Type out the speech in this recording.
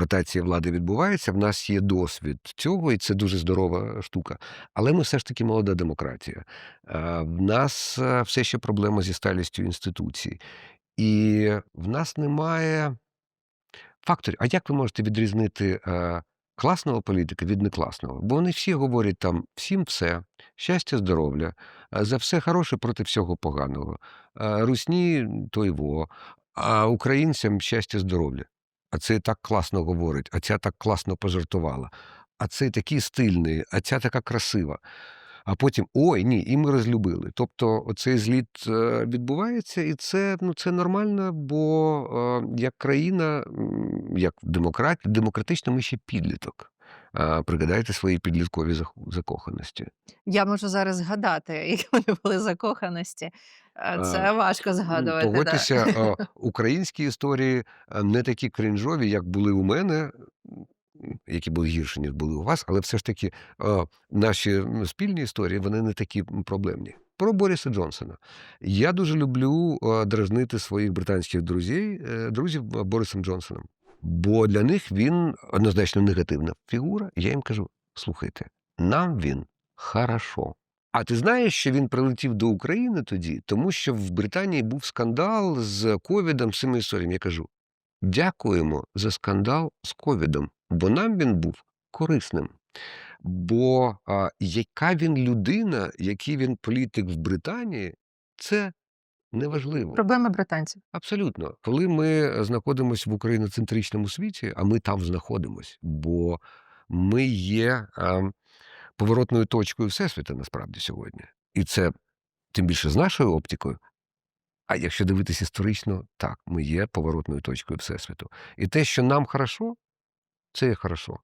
ротація влади відбувається. В нас є досвід цього, і це дуже здорова штука. Але ми все ж таки молода демократія. Е, В нас е, все ще проблема зі сталістю інституцій. І в нас немає факторів. А як ви можете відрізнити е, класного політика від некласного? Бо вони всі говорять там всім все, щастя, здоров'я, за все хороше проти всього поганого. Русні то й во, а українцям щастя, здоров'я. А це так класно говорить, а ця так класно пожартувала. А цей такий стильний, а ця така красива. А потім ой, ні, і ми розлюбили. Тобто, цей зліт е, відбувається, і це, ну, це нормально, бо е, як країна, як демократ, демократично ми ще підліток. Пригадайте свої підліткові закоханості. Я можу зараз згадати, які вони були закоханості. Е, Це важко згадувати. Погодьтеся, е, українські історії не такі крінжові, як були у мене, які були гірші, ніж були у вас, але все ж таки е, наші спільні історії вони не такі проблемні. Про Боріса Джонсона. Я дуже люблю е, дражнити своїх британських друзів, е, друзів е, Борисом Джонсоном. Бо для них він однозначно негативна фігура. Я їм кажу: слухайте, нам він хорошо. А ти знаєш, що він прилетів до України тоді, тому що в Британії був скандал з ковідом, з цими історіями. Я кажу: дякуємо за скандал з ковідом, бо нам він був корисним. Бо а, яка він людина, який він політик в Британії, це неважливо. Проблеми британців. Абсолютно. Коли ми знаходимося в україноцентричному світі, а ми там знаходимось, бо ми є а, поворотною точкою Всесвіта насправді сьогодні. І це тим більше з нашою оптикою. А якщо дивитися історично, так, ми є поворотною точкою Всесвіту. І те, що нам хорошо, це є хорошо.